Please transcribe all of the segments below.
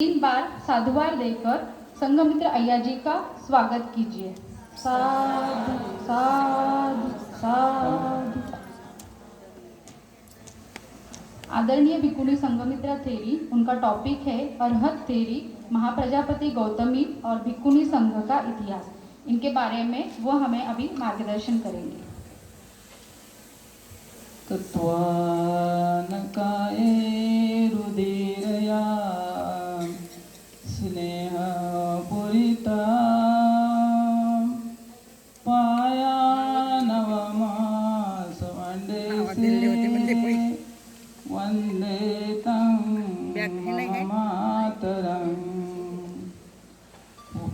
तीन बार साधुवार देकर संघमित्र अय्याजी का स्वागत कीजिए। साधु साधु साधु। आदरणीय भिकुनी संघमित्रा थेरी उनका टॉपिक है अरहत थेरी महाप्रजापति गौतमी और भिकुनी संघ का इतिहास। इनके बारे में वो हमें अभी मार्गदर्शन करेंगे। तत्त्वानकाये रुधिरया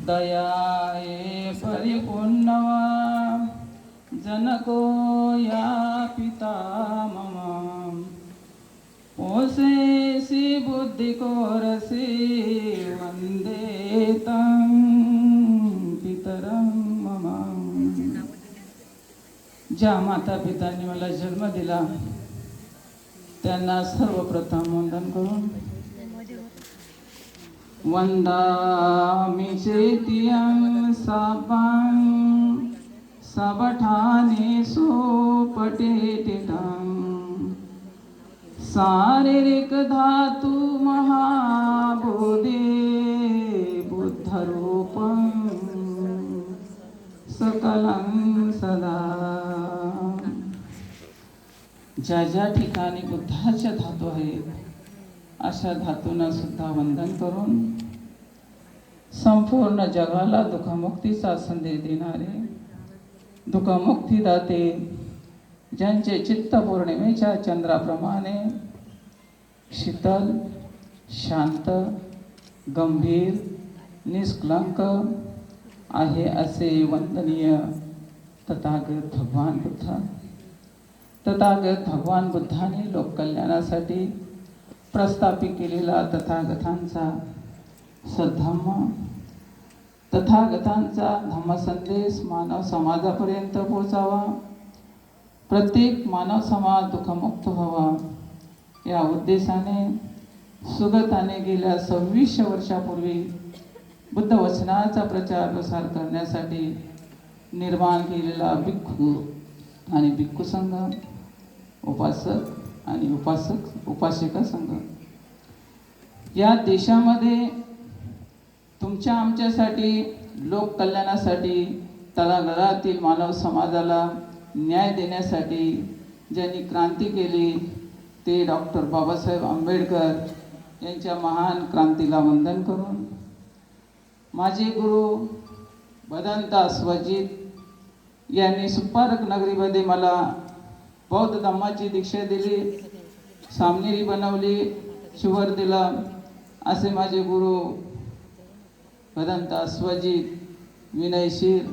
दयाए परिपूर्णवा। जनको या पिता मम। पोसेसि बुद्धिकोरसि वन्दे तं पितरं मम। ज्या माता पितांनी मला जन्म दिला त्यांना सर्वप्रथम वंदन करून वन्दामि चेतियं सपं सबठाने सोपटेटितं शारीरिक धातु महाबोधे बुद्धरूपं सकलं सदा। ज्या ज्या ठिकाणी बुद्धाच्या धातू आहेत अशा धातूंना सुद्धा वंदन करून संपूर्ण जगाला दुःखमुक्तीचा संदेश देणारे दुःखमुक्तीदाते ज्यांचे चित्त पौर्णिमेच्या चंद्राप्रमाणे शीतल शांत गंभीर निष्कलंक आहे असे वंदनीय तथागत भगवान बुद्ध. तथागत भगवान बुद्धाने लोककल्याणासाठी प्रस्थापित केलेला तथागतांचा सद्धम्म. तथागतांचा धम्मसंदेश मानव समाजापर्यंत पोहोचावा. प्रत्येक मानव समाज दुःखमुक्त व्हावा. या उद्देशाने सुगताने गेल्या सव्वीसशे वर्षापूर्वी बुद्ध वचनाचा प्रचार प्रसार करण्यासाठी निर्माण केलेला भिक्खू आणि भिक्खू संघ उपासक आणि उपासक उपासिका संघ. या देशामध्ये तुमच्या आमच्यासाठी लोक कल्याणासाठी तळागाळातील मानव समाजाला न्याय देण्यासाठी ज्यांनी क्रांती केली ते डॉक्टर बाबासाहेब आंबेडकर यांच्या महान क्रांतीला वंदन करून माझे गुरु बदंता स्वजित यांनी सुपारक नगरीमध्ये मला बौद्ध धम्माची दीक्षा दिली सामनेरी बनवली शिवर दिला असे माझे गुरु भदंता स्वजित विनयशीर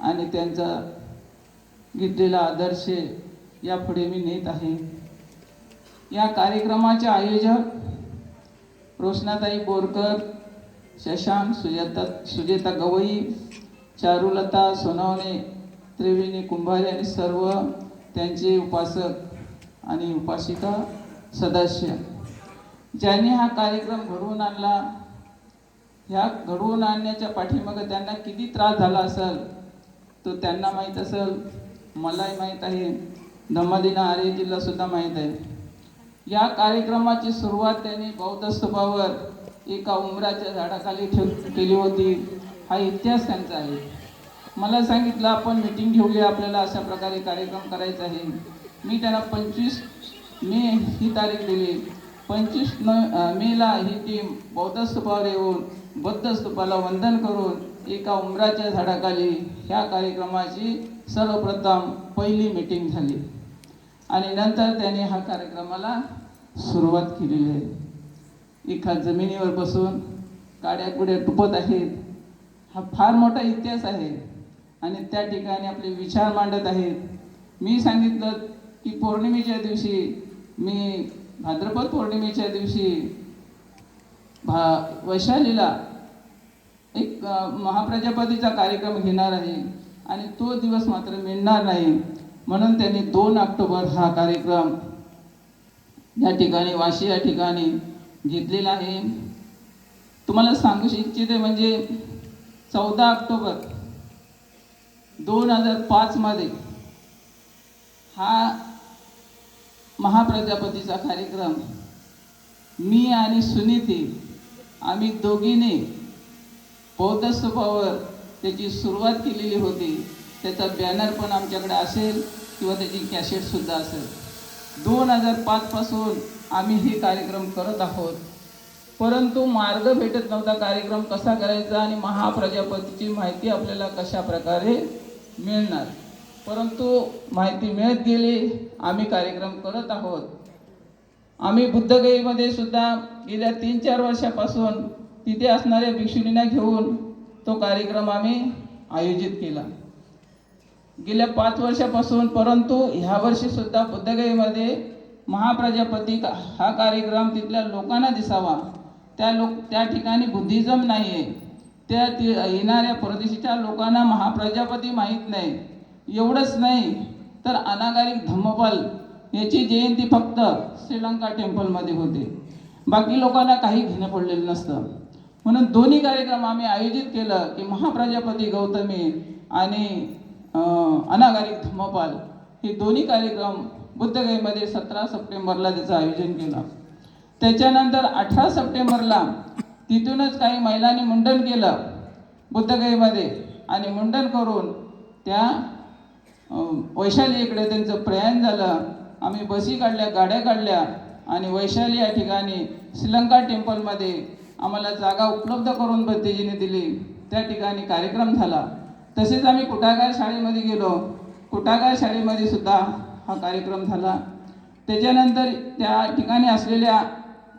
आणि त्यांचा घेतलेला आदर्श यापुढे मी नेत आहे. या कार्यक्रमाचे आयोजक रोशनाताई बोरकर शशांक सुजाता सुजेता गवई चारुलता सोनवणे त्रिवेणी कुंभारे आणि सर्व त्यांचे उपासक आणि उपासिका सदस्य. ज्यांनी हा कार्यक्रम घडवून आणला ह्या घडवून आणण्याच्या पाठीमागं त्यांना किती त्रास झाला असेल तो त्यांना माहीत असेल मलाही माहीत आहे धम्मदिना आर्यजीला सुद्धा माहीत आहे. या कार्यक्रमाची सुरुवात त्यांनी बौद्ध स्तूपावर एका उमराच्या झाडाखाली ठेव केली होती. हा इतिहास त्यांचा आहे. मला सांगितलं आपण मिटिंग घेऊया आपल्याला अशा प्रकारे कार्यक्रम करायचा आहे. मी त्यांना पंचवीस मे ही तारीख दिली. पंचवीस न मेला ही टीम बौद्ध स्तूपावर येऊन बौद्ध स्तूपाला वंदन करून एका उमराच्या झाडाखाली ह्या कार्यक्रमाची सर्वप्रथम पहिली मीटिंग झाली. आणि नंतर त्याने हा कार्यक्रमाला सुरुवात केलेली आहे. एका जमिनीवर बसून काड्या कुड्या टुपत आहेत. हा फार मोठा इतिहास आहे. आणि त्या ठिकाणी आपले विचार मांडत आहेत. मी सांगितलं की पौर्णिमेच्या दिवशी मी भाद्रपद पौर्णिमेच्या दिवशी भा वैशालीला एक महाप्रजापतीचा कार्यक्रम घेणार आहे आणि तो दिवस मात्र मिळणार नाही. म्हणून त्यांनी दोन ऑक्टोबर हा कार्यक्रम या ठिकाणी वाशी या ठिकाणी घेतलेला आहे. तुम्हाला सांगू इच्छिते म्हणजे चौदा ऑक्टोबर दोन हजार पाचमध्ये हा महाप्रजापतीचा कार्यक्रम मी आणि सुनीती आम्ही दोघीने बौद्ध स्तूपावर त्याची सुरुवात केलेली होती. त्याचा बॅनर पण आमच्याकडे असेल किंवा त्याची कॅसेटसुद्धा असेल. दोन हजार पाचपासून आम्ही हे कार्यक्रम करत आहोत. परंतु मार्ग भेटत नव्हता. कार्यक्रम कसा करायचा आणि महाप्रजापतीची माहिती आपल्याला कशा प्रकारे मिळणार. परंतु माहिती मिळत गेली आम्ही कार्यक्रम करत आहोत. आम्ही बुद्धगयीमध्ये सुद्धा गेल्या तीन चार वर्षापासून तिथे असणाऱ्या भिक्षुणींना घेऊन तो कार्यक्रम आम्ही आयोजित केला. गेल्या पाच वर्षापासून परंतु ह्या वर्षी सुद्धा बुद्धगयीमध्ये महाप्रजापती का- हा कार्यक्रम तिथल्या लोकांना दिसावा. त्या लोक त्या ठिकाणी बुद्धिझम नाही आहे त्या ति येणाऱ्या परदेशीच्या लोकांना महाप्रजापती माहीत नाही. एवढंच नाही तर अनागारिक धम्मपाल याची जयंती फक्त श्रीलंका टेम्पलमध्ये होते. बाकी लोकांना काही घेणं पडलेलं नसतं. म्हणून दोन्ही कार्यक्रम आम्ही आयोजित केलं की महाप्रजापती गौतमी आणि अनागारिक धम्मपाल हे दोन्ही कार्यक्रम बुद्धगयेमध्ये सतरा सप्टेंबरला त्याचं आयोजन केलं. त्याच्यानंतर अठरा सप्टेंबरला तिथूनच काही महिलांनी मुंडन केलं बुद्धगयेमध्ये आणि मुंडन करून त्या वैशाली इकडे त्यांचं प्रयाण झालं. आम्ही बसी काढल्या गाड्या काढल्या आणि वैशाली या ठिकाणी श्रीलंका टेम्पलमध्ये आम्हाला जागा उपलब्ध करून भतीजीने दिली. त्या ठिकाणी कार्यक्रम झाला. तसेच आम्ही कुटागार शाळेमध्ये गेलो. कुटागार शाळेमध्ये सुद्धा हा कार्यक्रम झाला. त्याच्यानंतर त्या ठिकाणी असलेल्या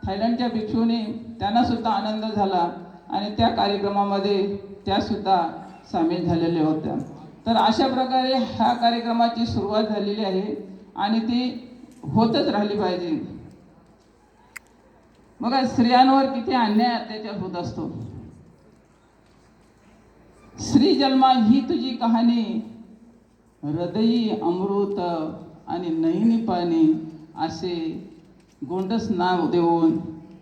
थायलंडच्या भिक्षूंनी त्यांना सुद्धा आनंद झाला. आणि त्या कार्यक्रमामध्ये त्या सुद्धा सामील झालेल्या होत्या. तर अशा प्रकारे ह्या कार्यक्रमाची सुरुवात झालेली आहे. आणि ती होतच राहिली पाहिजे. मग स्त्रियांवर किती अन्याय अत्याचार होत असतो. स्त्री जन्मा ही तुझी कहाणी. हृदयी अमृत आणि नैनी पाणी असे गोंडस नाव देऊन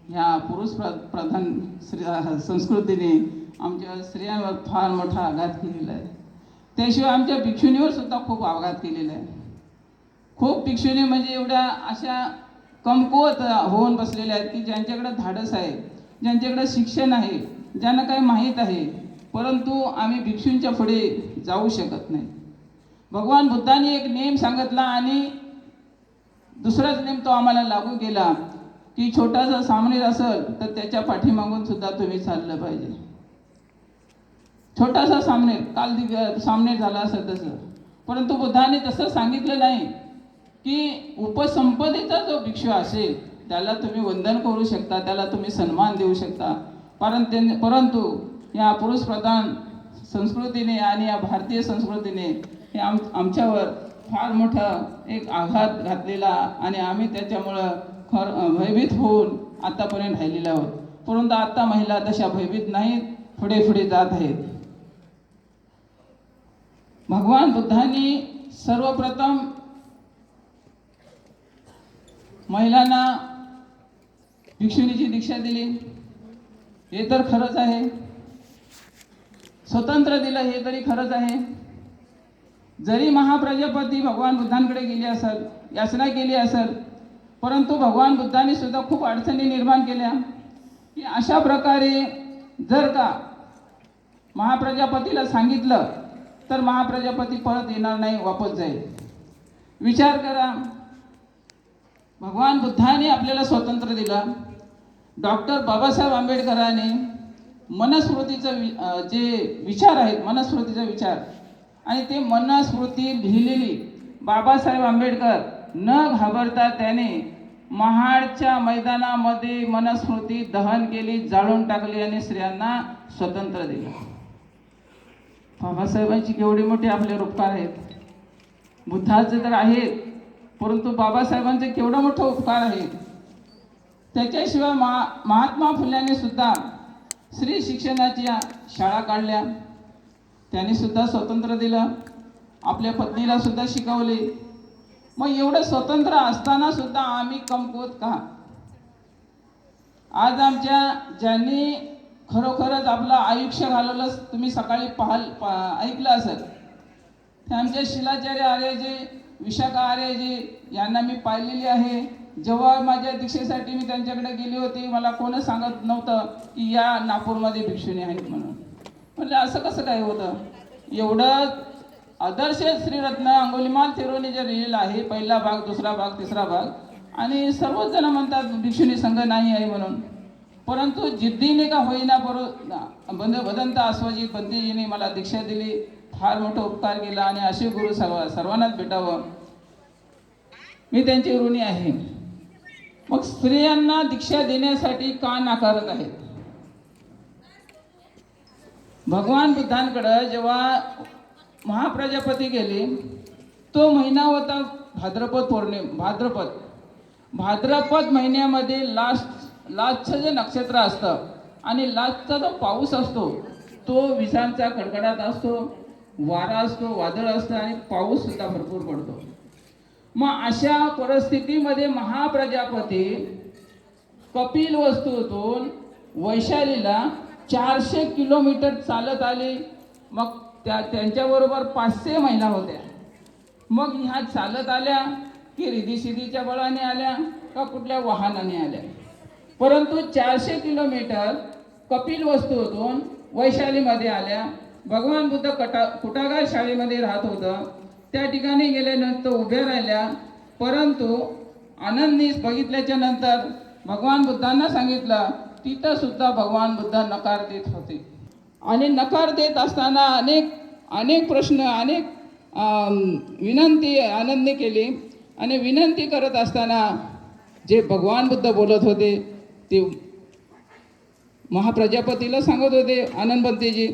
ह्या पुरुष प्र प्रधान स्त्री संस्कृतीने आमच्या स्त्रियांवर फार मोठा आघात केलेला आहे. त्याशिवाय आमच्या भिक्षुणीवर सुद्धा खूप आघात केलेला आहे. खूप भिक्षुणी म्हणजे एवढ्या अशा कमकुवत होऊन बसलेल्या आहेत की ज्यांच्याकडे धाडस आहे ज्यांच्याकडे शिक्षण आहे ज्यांना काही माहीत आहे परंतु आम्ही भिक्षूंच्या पुढे जाऊ शकत नाही. भगवान बुद्धांनी एक नेम सांगितला आणि दुसराच नेम तो आम्हाला लागू केला. की छोटासा सामनेर असेल तर त्याच्या पाठीमागून सुद्धा तुम्ही चाललं पाहिजे. छोटासा सामनेर काल दिग- सामनेर झाला असेल तसं. परंतु बुद्धाने तसं सांगितलं नाही की उपसंपदेचा जो भिक्षू असेल त्याला तुम्ही वंदन करू शकता त्याला तुम्ही सन्मान देऊ शकता. कारण परंतु या पुरुष प्रधान संस्कृतीने आणि या भारतीय संस्कृतीने हे आम आमच्यावर फार मोठा एक आघात घातलेला आणि आम्ही त्याच्यामुळं खर भयभीत होऊन आतापर्यंत राहिलेल्या आहोत. परंतु आता महिला तशा भयभीत नाहीत पुढे पुढे जात आहेत. भगवान बुद्धांनी सर्वप्रथम महिलांना भिक्षुणीची दीक्षा दिली. हे तर खरंच आहे. स्वतंत्र दिलं हे तरी खरंच आहे. जरी महाप्रजापती भगवान बुद्धांकडे गेली असेल याचना केली असेल परंतु भगवान बुद्धांनी सुद्धा खूप अडचणी निर्माण केल्या. की अशा प्रकारे जर का महाप्रजापतीला सांगितलं तर महाप्रजापती परत येणार नाही वापस जाईल. विचार करा. भगवान बुद्धाने आपल्याला स्वातंत्र्य दिलं. डॉक्टर बाबासाहेब आंबेडकरांनी मनस्मृतीचं वि जे विचार आहेत मनस्मृतीचा विचार आणि ते मनस्मृती लिहिलेली बाबासाहेब आंबेडकर न घाबरता त्याने महाडच्या मैदानामध्ये मनस्मृती दहन केली जाळून टाकली आणि स्त्रियांना स्वतंत्र दिलं. बाबासाहेबांची केवढी मोठी आपले उपकार आहेत. बुद्धाचे तर आहेत परंतु बाबासाहेबांचे केवढं मोठं उपकार आहेत. त्याच्याशिवाय महा महात्मा फुल्यांनी सुद्धा स्त्री शिक्षणाच्या शाळा काढल्या. त्यांनी सुद्धा स्वतंत्र दिलं. आपल्या पत्नीला सुद्धा शिकवले. मग एवढं स्वतंत्र असताना सुद्धा आम्ही कमकुवत का? आज आमच्या ज्यांनी खरोखरच आपलं आयुष्य घालवलं तुम्ही सकाळी पाहाल पा ऐकलं असेल. ते आमचे शिलाचार्य आर्यजी विशाखा आर्यजी यांना मी पाहिलेली आहे. जेव्हा माझ्या दीक्षेसाठी मी त्यांच्याकडे गेली होती मला कोणच सांगत नव्हतं की या नागपूरमध्ये भिक्षुणी आहेत म्हणून. म्हणजे असं कसं काय होतं? एवढं आदर्श श्रीरत्न अंगोलीमाल तिरोने जे लिहिलेलं आहे पहिला भाग दुसरा भाग तिसरा भाग. आणि सर्वच जण म्हणतात भिक्षुनी संघ नाही आहे म्हणून. परंतु जिद्दीने का होईना बरो बंद भदंत आस्वाजी पंतीजीने मला दीक्षा दिली फार मोठा उपकार केला आणि असे गुरु सर्व सर्वांनाच भेटावं. मी त्यांची ऋणी आहे. मग स्त्रियांना दीक्षा देण्यासाठी का नाकारत आहेत? भगवान बुद्धांकडं जेव्हा महाप्रजापती गेले तो महिना होता भाद्रपद पौर्णिम भाद्रपद. भाद्रपद महिन्यामध्ये लास्ट लास्टचं जे नक्षत्र असतं आणि लास्टचा जो पाऊस असतो तो विजांचा कडकडाट असतो वारा असतो वादळ असतं आणि पाऊससुद्धा भरपूर पडतो. मग अशा परिस्थितीमध्ये महाप्रजापती कपिल वस्तूतून वैशालीला चारशे किलोमीटर चालत आले. मग त्या त्यांच्याबरोबर पाचशे महिला होत्या. मग ह्या चालत आल्या की रिधीशिधीच्या बळाने आल्या का कुठल्या वाहनाने आल्या. परंतु चारशे किलोमीटर कपिल वस्तूतून वैशालीमध्ये आल्या. भगवान बुद्ध कटा कुटागार शाळेमध्ये राहत होतं. त्या ठिकाणी गेल्यानंतर उभ्या राहिल्या. परंतु आनंदनीस बघितल्याच्या नंतर भगवान बुद्धांना सांगितलं तिथं सुद्धा भगवान बुद्ध नकार देत होते. आणि नकार देत असताना अनेक अनेक प्रश्न अनेक विनंती आनंदने केली. आणि विनंती करत असताना जे भगवान बुद्ध बोलत होते ते महाप्रजापतीला सांगत होते आनंदबंतीजी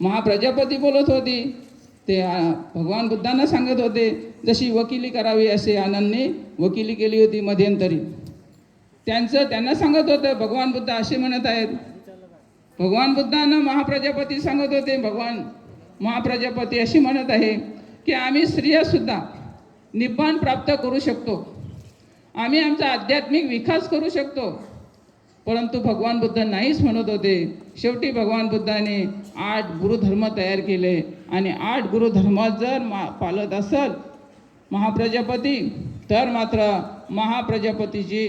महाप्रजापती बोलत होती ते भगवान बुद्धांना सांगत होते जशी वकिली करावी असे आनंदने वकिली केली होती मध्यंतरी. त्यांचं त्यांना सांगत होतं भगवान बुद्ध असे म्हणत आहेत भगवान बुद्धांना महाप्रजापती सांगत होते. भगवान महाप्रजापती अशी म्हणत आहे की आम्ही स्त्रियासुद्धा निब्बाण प्राप्त करू शकतो. आम्ही आमचा आध्यात्मिक विकास करू शकतो. परंतु भगवान बुद्ध नाहीच म्हणत होते. शेवटी भगवान बुद्धाने आठ गुरुधर्म तयार केले आणि आठ गुरुधर्म जर मा पालत असल महाप्रजापती तर मात्र महाप्रजापतीची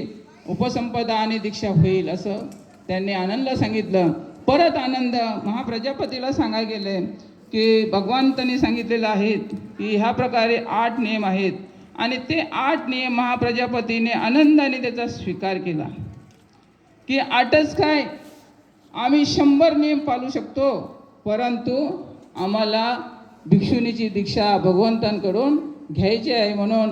उपसंपदा आणि दीक्षा होईल असं त्यांनी आनंद सांगितलं. परत आनंद महाप्रजापतीला सांगाय गेले की भगवंतांनी सांगितलेलं आहे की ह्या प्रकारे आठ नियम आहेत. आणि ते आठ नियम महाप्रजापतीने आनंदाने त्याचा स्वीकार केला. की आठच काय? आम्ही शंभर नियम पाळू शकतो परंतु आम्हाला भिक्षुनीची दीक्षा भगवंतांकडून घ्यायची आहे म्हणून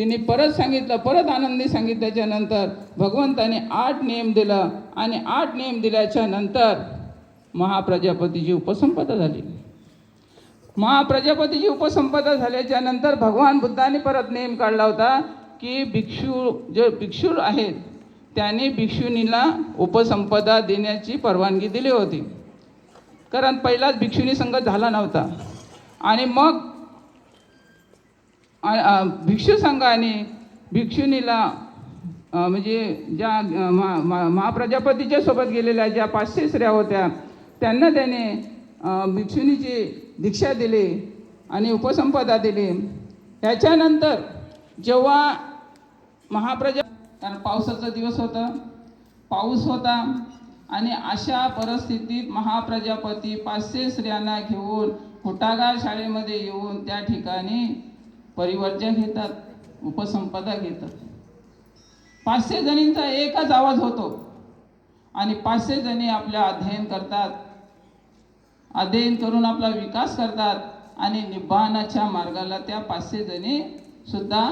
तिने परत सांगितलं परत आनंदी सांगितल्याच्या नंतर भगवंताने आठ नियम दिला आणि आठ नियम दिल्याच्या नंतर महाप्रजापतीची उपसंपदा झाली. महाप्रजापतीची उपसंपदा झाल्याच्यानंतर भगवान बुद्धाने परत नियम काढला होता की भिक्षू जे भिक्षू आहेत त्यांनी भिक्षुनीला उपसंपदा देण्याची परवानगी दिली होती. कारण पहिलाच भिक्षुनी संघ झाला नव्हता. आणि मग भिक्षू संघाने भिक्षुनीला म्हणजे ज्या महा मा- महाप्रजापतीच्या सोबत गेलेल्या ज्या पाचशे स्त्रिया होत्या त्यांना त्याने भिक्षुनीची दीक्षा दिली आणि उपसंपदा दिली. त्याच्यानंतर जेव्हा महाप्रजा कारण पावसाचा दिवस होता पाऊस होता आणि अशा परिस्थितीत महाप्रजापती पाचशे स्त्रियांना घेऊन फुटागार शाळेमध्ये येऊन त्या ठिकाणी परिवर्जन घेतात उपसंपदा घेतात. पाचशे जणींचा एकच आवाज होतो. आणि पाचशे जणी आपल्या अध्ययन करतात. अध्ययन करून आपला विकास करतात. आणि निब्बाणाच्या मार्गाला त्या पाचशे जणी सुद्धा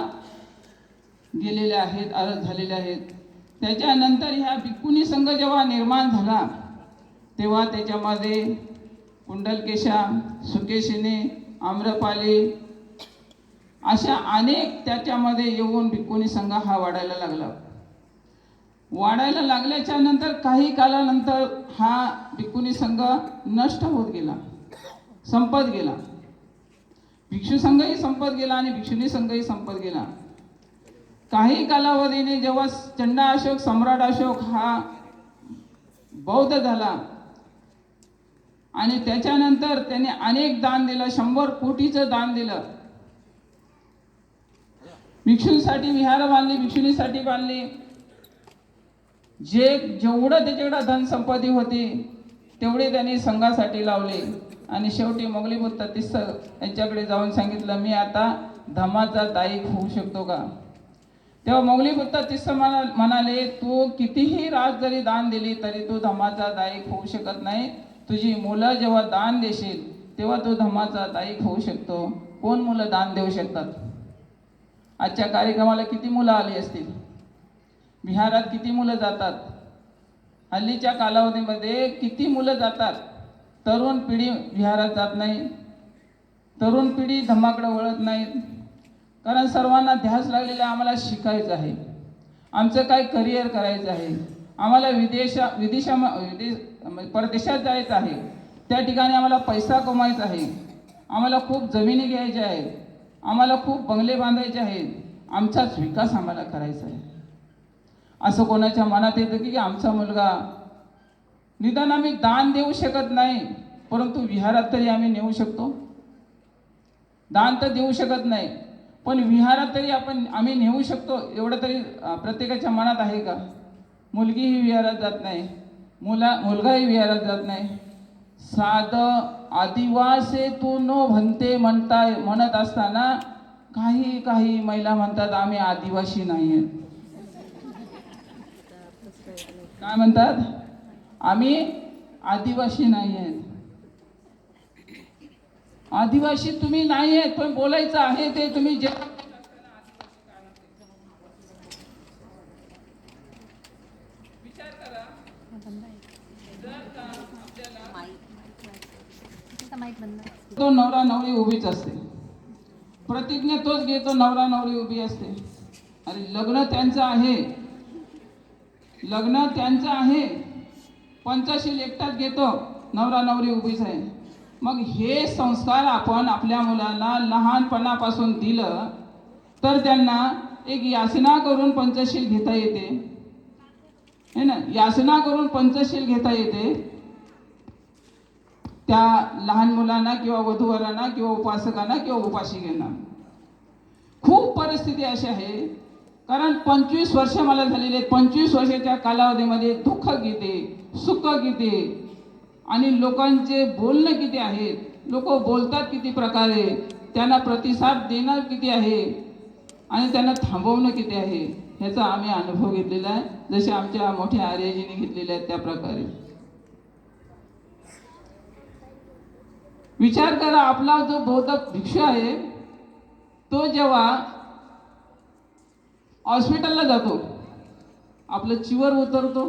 गेलेल्या आहेत अर्ज झालेल्या आहेत. त्याच्यानंतर ह्या भिक्कुनी संघ जेव्हा निर्माण झाला तेव्हा त्याच्यामध्ये कुंडलकेशा सुकेशिनी आम्रपाली अशा अनेक त्याच्यामध्ये येऊन भिक्कुनी संघ हा वाढायला लागला. वाढायला लागल्याच्या नंतर काही कालानंतर हा भिक्कुनी संघ नष्ट होत गेला संपत गेला. भिक्षू संघही संपत गेला आणि भिक्षुनी संघही संपत गेला. काही कालावधीने जेव्हा चंडा अशोक सम्राट अशोक हा बौद्ध झाला आणि त्याच्यानंतर त्याने अनेक दान दिलं शंभर कोटीचं दान दिलं. भिक्षूंसाठी विहार बांधली भिक्षुणीसाठी बांधली. जे जेवढं त्याच्याकडं धनसंपत्ती होती तेवढे त्यांनी संघासाठी लावले. आणि शेवटी मोगलीपुत्र तिस्स यांच्याकडे जाऊन सांगितलं मी आता धमाचा दायिक होऊ शकतो का? तेव्हा मोगलीपुत्र तिस्स म्हणा म्हणाले तू कितीही रात जरी दान दिली तरी तू धमाचा दायिक होऊ शकत नाही. तुझी मुलं जेव्हा दान देशील तेव्हा तू धमाचा दायिक होऊ शकतो. कोण मुलं दान देऊ शकतात? आजच्या कार्यक्रमाला किती मुलं आली असतील? विहारात किती मुलं जातात? हल्लीच्या कालावधीमध्ये किती मुलं जातात? तरुण पिढी विहारात जात नाही. तरुण पिढी धमाकडं वळत नाहीत कारण सर्वांना ध्यास लागलेला आम्हाला शिकायचं आहे. आमचं काय करिअर करायचं आहे? आम्हाला विदेशा विदेशा विदेश म्हणजे परदेशात जायचं आहे. त्या ठिकाणी आम्हाला पैसा कमवायचा आहे. आम्हाला खूप जमिनी घ्यायच्या आहेत. आम्हाला खूप बंगले बांधायचे आहेत. आमचाच विकास आम्हाला करायचा आहे. असं कोणाच्या मनात येतं की आमचा मुलगा निदान आम्ही दान देऊ शकत नाही परंतु विहारात तरी आम्ही नेऊ शकतो. दान तर देऊ शकत नाही पण विहारात तरी आपण आम्ही नेऊ शकतो एवढं तरी प्रत्येकाच्या मनात आहे का? मुलगीही विहारात जात नाही मुला मुलगाही विहारात जात नाही. साधं आदिवासे तू नो म्हणते म्हणताय म्हणत असताना काही काही महिला म्हणतात आम्ही आदिवासी नाही आहेत. काय म्हणतात? आम्ही आदिवासी नाही आहेत. आदिवासी तुम्ही नाही आहेत पण बोलायचं आहे ते तुम्ही जे विचार करा तो नवरा नवरी उभीच असते. प्रतिज्ञा तोच घेतो नवरा नवरी उभी असते. आणि लग्न त्यांचं आहे. लग्न त्यांचं आहे. पंचशील एकटाच घेतो नवरा नवरी उभीच आहे. मग हे संस्कार आपण आपल्या मुलांना लहानपणापासून दिलं तर त्यांना एक याचना करून पंचशील घेता येते. है ना? याचना करून पंचशील घेता येते. त्या लहान मुलांना किंवा वधूवरांना किंवा उपासकांना किंवा उपासिकांना. खूप परिस्थिती अशी आहे. कारण पंचवीस वर्ष मला झालेले आहेत पंचवीस वर्षाच्या कालावधीमध्ये दुःख किती सुख किती आणि लोकांचे बोलणं किती आहेत लोक बोलतात किती प्रकारे त्यांना प्रतिसाद देणं किती आहे आणि त्यांना थांबवणं किती आहे ह्याचा आम्ही अनुभव घेतलेला आहे. जसे आमच्या मोठ्या आर्याजीने घेतलेले आहेत त्या प्रकारे. विचार करा आपला जो बौद्ध भिक्षू आहे तो जेव्हा हॉस्पिटलला जातो आपलं चिवर उतरतो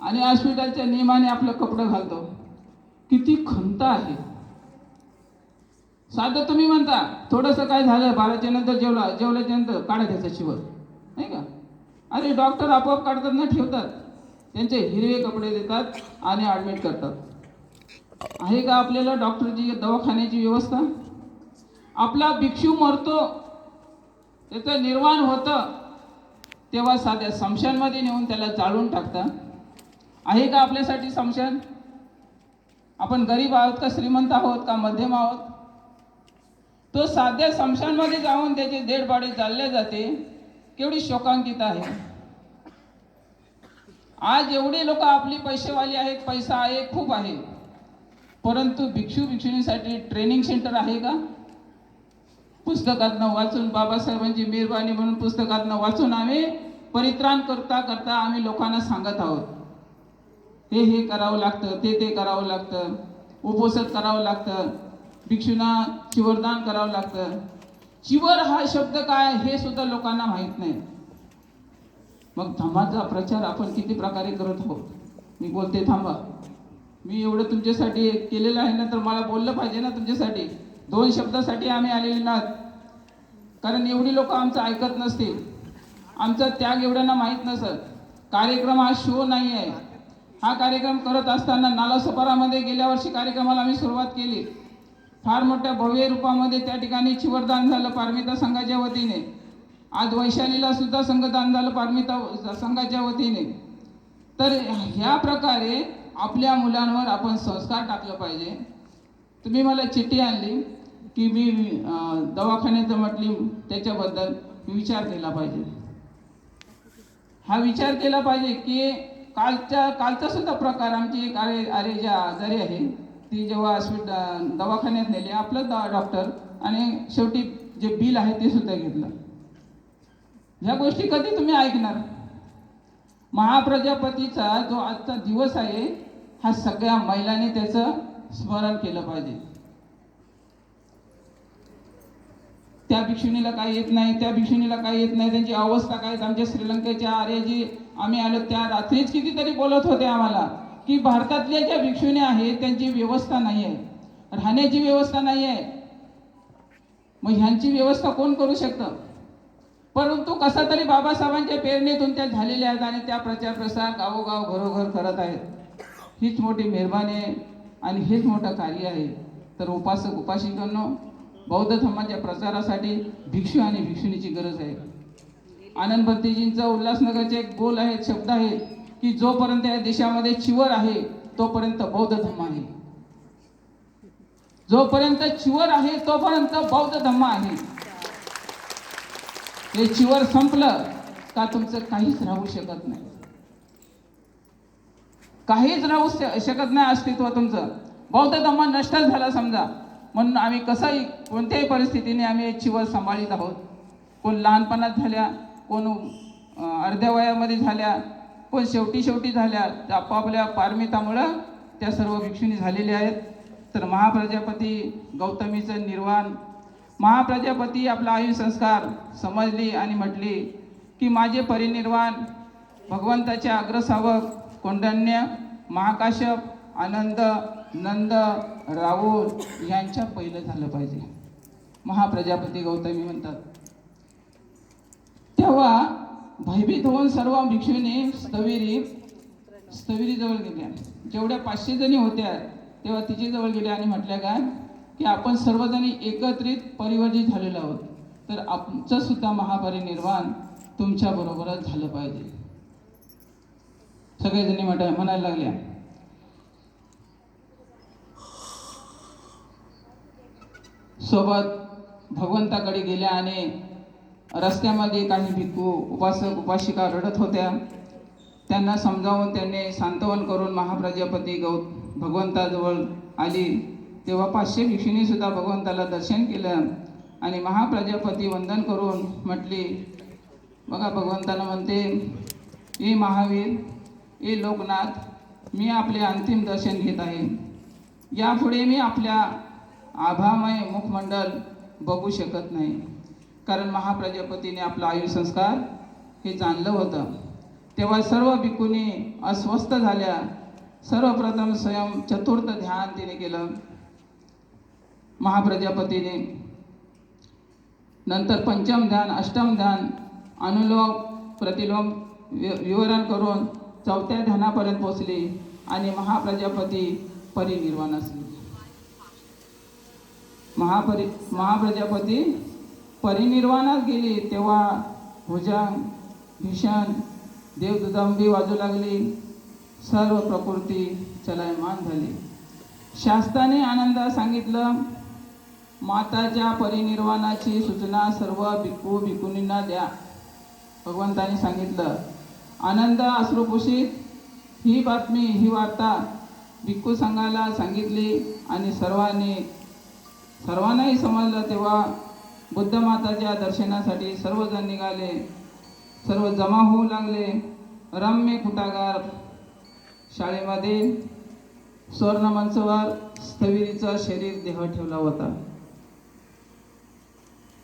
आणि हॉस्पिटलच्या नियमाने आपलं कपडं घालतो. किती खंत आहे. साधं तुम्ही म्हणता थोडंसं काय झालं बाराच्या नंतर जेवला जेवल्याच्या नंतर काढा त्याचा चिवर. नाही का? अरे डॉक्टर आपोआप काढतात ना ठेवतात. त्यांचे हिरवे कपडे देतात आणि ॲडमिट करतात. आहे का आपल्याला डॉक्टरची दवाखान्याची व्यवस्था? आपला भिक्षू मरतो त्याचं निर्वाण होतं तेव्हा साध्या समशानमध्ये नेऊन त्याला जाळून टाकता. आहे का आपल्यासाठी समशान आपण गरीब आहोत का श्रीमंत आहोत का मध्यम आहोत? तो साध्या समशानमध्ये जाऊन त्याचे देडबाडे जाळले जाते केवढी शोकांकित आहे. आज एवढे लोक आपली पैसेवाली आहेत पैसा आहे खूप आहे. परंतु भिक्षू भिक्षुणीसाठी ट्रेनिंग सेंटर आहे का? पुस्तकातनं वाचून बाबासाहेबांची मेहरबानी म्हणून पुस्तकातनं वाचून आम्ही परित्राण करता करता आम्ही लोकांना सांगत आहोत. हे हे करावं लागतं ते ते करावं लागतं उपोषण करावं लागतं भिक्षूंना चिवरदान करावं लागतं. चिवर हा शब्द काय हे सुद्धा लोकांना माहीत नाही. मग धम्माचा प्रचार आपण किती प्रकारे करत आहोत? मी बोलते थांबा. मी एवढं तुमच्यासाठी केलेलं आहे ना तर मला बोललं पाहिजे ना तुमच्यासाठी. दोन शब्दासाठी आम्ही आलेले नाहीत कारण एवढी लोक आमचं ऐकत नसतील. आमचा त्याग एवढ्यांना माहीत नसत. कार्यक्रम हा शो नाही आहे हा कार्यक्रम करत असताना नालासोपारामध्ये गेल्या वर्षी कार्यक्रमाला आम्ही सुरुवात केली. फार मोठ्या भव्य रूपामध्ये त्या ठिकाणी चिवरदान झालं पारमिता संघाच्या वतीने. आज वैशालीला सुद्धा संघदान झालं पारमिता संघाच्या वतीने. तर ह्या प्रकारे आपल्या मुलांवर आपण संस्कार टाकलं पाहिजे. तुम्ही मला चिठ्ठी आणली की मी दवाखान्यात म्हटली त्याच्याबद्दल विचार केला पाहिजे. हा विचार केला पाहिजे की कालच्या कालचा सुद्धा प्रकार आमची एक अरे अरे ज्या आजारी आहे ती जेव्हा हॉस्पिटल दवाखान्यात नेली आपलं द डॉक्टर आणि शेवटी जे बिल आहे ते सुद्धा घेतलं. ह्या गोष्टी कधी तुम्ही ऐकणार? महाप्रजापतीचा जो आजचा दिवस आहे हा सगळ्या महिलांनी त्याचं स्मरण केलं पाहिजे. त्या भिक्षुणीला काही येत नाही त्या भिक्षुणीला काही येत नाही त्यांची अवस्था काय आमच्या श्रीलंकेच्या आर्यजी आम्ही आलो त्या रात्रीच कितीतरी बोलत होते आम्हाला की भारतातल्या ज्या भिक्षुणी आहेत त्यांची व्यवस्था नाही आहे राहण्याची व्यवस्था नाही आहे मग ह्यांची व्यवस्था कोण करू शकतं? परंतु कसा तरी बाबासाहेबांच्या प्रेरणेतून त्या झालेल्या आहेत आणि त्या प्रचार प्रसार गावोगाव घरोघर करत आहेत. हीच मोठी मेहरबानी आहे आणि हेच मोठं कार्य आहे. तर उपासक उपासिकांनो बौद्ध धर्माच्या प्रचारासाठी भिक्षू आणि भिक्षुणीची गरज आहे. आनंद भंतेजींचा उल्हासनगरचे एक बोल आहेत शब्द आहेत की जोपर्यंत या देशामध्ये चिवर आहे तोपर्यंत बौद्ध धर्म आहे. जोपर्यंत चिवर आहे तोपर्यंत बौद्ध धर्म आहे. हे चिवर संपलं का तुमचं काहीच राहू शकत नाही. काहीच राहू शकत नाही अस्तित्व तुमचं. बौद्ध धर्म नष्ट झाला समजा. म्हणून आम्ही कसंही कोणत्याही परिस्थितीने आम्ही चिवर सांभाळीत आहोत. कोण लहानपणात झाल्या कोण अर्ध्या वयामध्ये झाल्या कोण शेवटी शेवटी झाल्या त्या आपापल्या पारमितामुळं त्या सर्व भिक्षुणी झालेल्या आहेत. तर महाप्रजापती गौतमीचं निर्वाण महाप्रजापती आपला आयु संस्कार समजली आणि म्हटली की माझे परिनिर्वाण भगवंताचे अग्रसावक कोंडण्य महाकाश्यप आनंद नंद राहुल यांच्या पहिलं झालं पाहिजे. महाप्रजापती गौतमी म्हणतात. तेव्हा भयभीत होऊन सर्व भिक्षूंनी स्थविरी स्थविरीजवळ गेल्या. जेवढ्या पाचशे जणी होत्या तेव्हा तिच्याजवळ जवळ गेल्या आणि म्हटल्या काय? की आपण सर्वजणी एकत्रित परिवर्जित झालेलो आहोत. तर आमचं सुद्धा महापरिनिर्वाण तुमच्या बरोबरच झालं पाहिजे. सगळेजणी म्हट म्हणायला लागल्या. सोबत भगवंताकडे गेल्या आणि रस्त्यामध्ये काही भिक्खू उपासक उपासिका रडत होत्या. त्यांना समजावून त्यांनी सांत्वन करून महाप्रजापती गौ भगवंताजवळ आली. तेव्हा पाचशे भिक्षुनी सुद्धा भगवंताला दर्शन केलं आणि महाप्रजापती वंदन करून म्हटली बघा भगवंताला म्हणते ए महावीर ए लोकनाथ मी आपले अंतिम दर्शन घेत आहे. यापुढे मी आपल्या आभामय मुखमंडल बघू शकत नाही. कारण महाप्रजापतीने आपला आयु संस्कार हे जाणलं होतं. तेव्हा सर्व भिकुनी अस्वस्थ झाल्या. सर्वप्रथम स्वयं चतुर्थ ध्यान तिने केलं. महाप्रजापतीने. नंतर पंचम ध्यान अष्टम ध्यान अनुलोम प्रतिलोम वि- विवरण करून चौथ्या ध्यानापर्यंत पोचली आणि महाप्रजापती परिनिर्वाण असली. महापरि महाप्रजापती परिनिर्वाणात गेली तेव्हा भुजंग भीषण देवदुदंबी वाजू लागली. सर्व प्रकृती चलायमान झाली. शास्त्राने आनंदात सांगितलं माताच्या परिनिर्वाणाची सूचना सर्व भिक्खू भिक्खुनींना द्या. भगवंतांनी सांगितलं. आनंद अश्रुपुषित ही बातमी ही वार्ता भिक्खू संघाला सांगितली आणि सर्वांनी सर्वांनाही समजलं तेव्हा बुद्ध माताच्या दर्शनासाठी सर्वजण निघाले. सर्व जमा होऊ लागले. रम्य कुटागार शाळेमध्ये स्वर्णमंचवर स्थविरीचं शरीर देह ठेवला होता.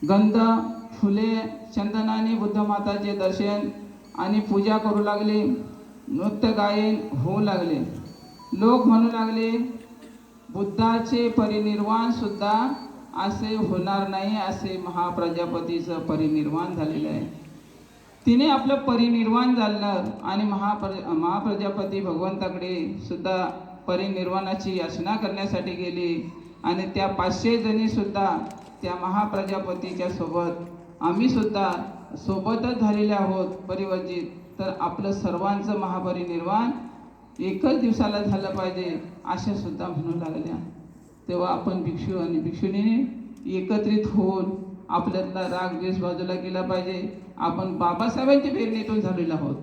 गंध फुले चंदनाने बुद्ध माताचे दर्शन आणि पूजा करू लागले. नृत्य गायन होऊ लागले. लोक म्हणू लागले बुद्धाचे परिनिर्वाण सुद्धा असे होणार नाही असे महाप्रजापतीचं परिनिर्वाण झालेलं आहे. तिने आपलं परिनिर्वाण झालं आणि महाप्र महाप्रजापती भगवंताकडे सुद्धा परिनिर्वाणाची याचना करण्यासाठी गेली आणि त्या पाचशे जणीसुद्धा त्या महाप्रजापतीच्या सोबत. आम्ही सुद्धा सोबतच झालेले आहोत परिवर्जित तर आपलं सर्वांचं महापरिनिर्वाण एकच दिवसाला झालं पाहिजे अशा सुद्धा म्हणू लागल्या. तेव्हा आपण भिक्षू आणि भिक्षुणीने एकत्रित होऊन आपल्यातला राग द्वेष बाजूला केला पाहिजे. आपण बाबासाहेबांच्या प्रेरणेतून झालेलो आहोत.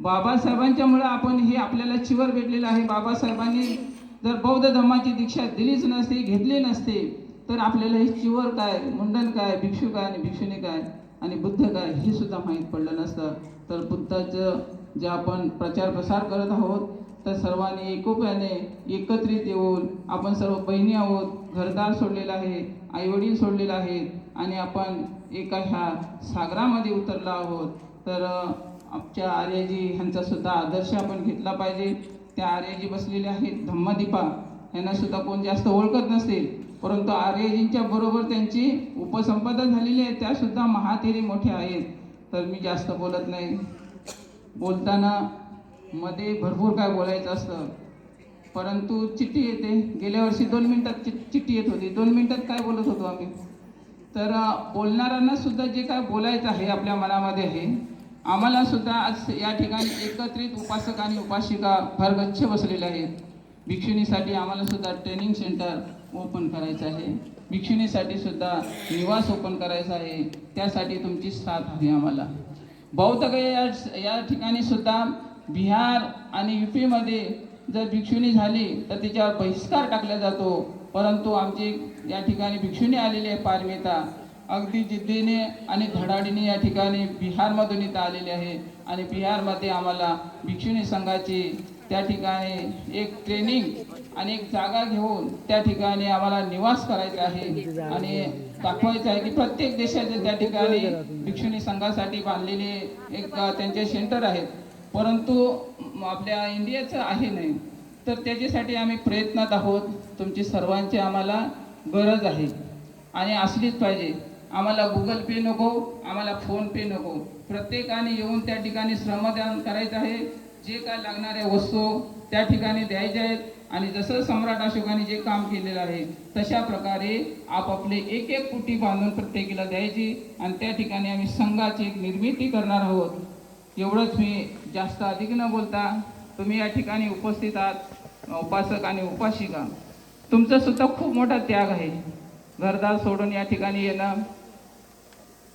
बाबासाहेबांच्यामुळं आपण हे आपल्याला चिवर भेटलेलं आहे. बाबासाहेबांनी जर बौद्ध धर्माची दीक्षा दिलीच नसती घेतली नसते तर आपल्याला हे चिवर काय मुंडन काय भिक्षू काय आणि भिक्षुणी काय आणि बुद्ध काय हे सुद्धा माहीत पडलं नसतं. तर बुद्धाचं जे आपण प्रचार प्रसार करत आहोत तर सर्वांनी एकोप्याने एकत्रित येऊन आपण सर्व बहिणी आहोत घरदार सोडलेलं आहे आईवडील सोडलेलं आहेत आणि आपण एका ह्या सागरामध्ये उतरलो आहोत. तर आमच्या आर्यजी ह्यांचासुद्धा आदर्श आपण घेतला पाहिजे. त्या आर्यजी बसलेल्या आहेत धम्मदीपा. यांनासुद्धा कोण जास्त ओळखत नसेल परंतु आर्यजींच्या बरोबर त्यांची उपसंपदा झालेली आहे त्यासुद्धा महातेरी मोठ्या आहेत. तर मी जास्त बोलत नाही. बोलताना मध्ये भरपूर काय बोलायचं असतं. परंतु चिठ्ठी येते. गेल्या वर्षी दोन मिनटात चि चिठ्ठी येत होती. दोन मिनटात काय बोलत होतो आम्ही? तर बोलणाऱ्यांना सुद्धा जे काय बोलायचं आहे आपल्या मनामध्ये आहे आम्हाला सुद्धा आज या ठिकाणी एकत्रित उपासक आणि उपासिका फार गच्छ बसलेले आहेत. भिक्षुणीसाठी आम्हाला सुद्धा ट्रेनिंग सेंटर ओपन करायचं आहे. भिक्षुणीसाठी सुद्धा निवास ओपन करायचा आहे. त्यासाठी तुमची साथ हवी आम्हाला. बहुतगय या या ठिकाणी सुद्धा बिहार आणि यू पीमध्ये जर भिक्षुणी झाली तर तिच्यावर बहिष्कार टाकला जातो. परंतु आमची या ठिकाणी भिक्षुणी आलेली आहे पारमिता. अगदी जिद्दीने आणि धडाडीने या ठिकाणी बिहारमधून इथं आलेली आहे. आणि बिहारमध्ये आम्हाला भिक्षुणी संघाची त्या ठिकाणी एक ट्रेनिंग आणि एक जागा घेऊन त्या ठिकाणी आम्हाला निवास करायचा आहे. आणि दाखवायचं आहे की प्रत्येक देशाचे त्या ठिकाणी भिक्षुणी संघासाठी बांधलेले एक त्यांचे सेंटर आहेत. परंतु आपल्या इंडियाचं आहे नाही. तर त्याच्यासाठी आम्ही प्रयत्नात आहोत. तुमची सर्वांची आम्हाला गरज आहे. आणि असलीच पाहिजे. आम्हाला गुगल पे नको आम्हाला फोन पे नको. प्रत्येकाने येऊन त्या ठिकाणी श्रमदान करायचं आहे. जे काय लागणाऱ्या वस्तू त्या ठिकाणी द्यायच्या आहेत. आणि जसं सम्राट अशोकाने जे काम केलेलं आहे तशा प्रकारे आपापले एक एक कुटी बांधून प्रत्येकीला द्यायची आणि त्या ठिकाणी आम्ही संघाची एक निर्मिती करणार आहोत. एवढंच मी जास्त अधिक न बोलता तुम्ही या ठिकाणी उपस्थित आहात उपासक आणि उपासिका. तुमचा सुद्धा खूप मोठा त्याग आहे. घरदार सोडून या ठिकाणी येणं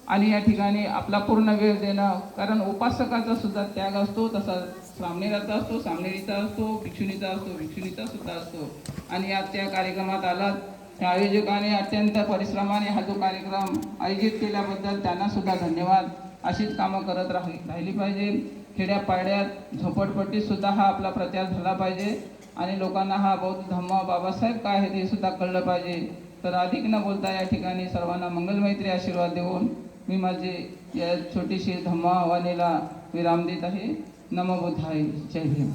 आणि या ठिकाणी आपला पूर्ण वेळ देणं कारण उपासकाचा सुद्धा त्याग असतो तसा सामनेराचा असतो सामनेरीचा असतो भिक्षुणीचा असतो भिक्षुणीचा सुद्धा असतो. आणि आजच्या कार्यक्रमात आलात. त्या आयोजकाने अत्यंत परिश्रमाने हा जो कार्यक्रम आयोजित केल्याबद्दल त्यांना सुद्धा धन्यवाद. अशीच कामं करत राहि राहिली पाहिजे. खेड्या पाड्यात झोपडपट्टीत सुद्धा हा आपला प्रचार झाला पाहिजे. आणि लोकांना हा बौद्ध धम्म बाबासाहेब काय आहे ते सुद्धा कळलं पाहिजे. तर अधिक न बोलता या ठिकाणी सर्वांना मंगलमैत्री आशीर्वाद देऊन मी माझे या छोटीशी धम्मा आव्हानेला विराम देत आहे. नमो बुद्धाय जय भीम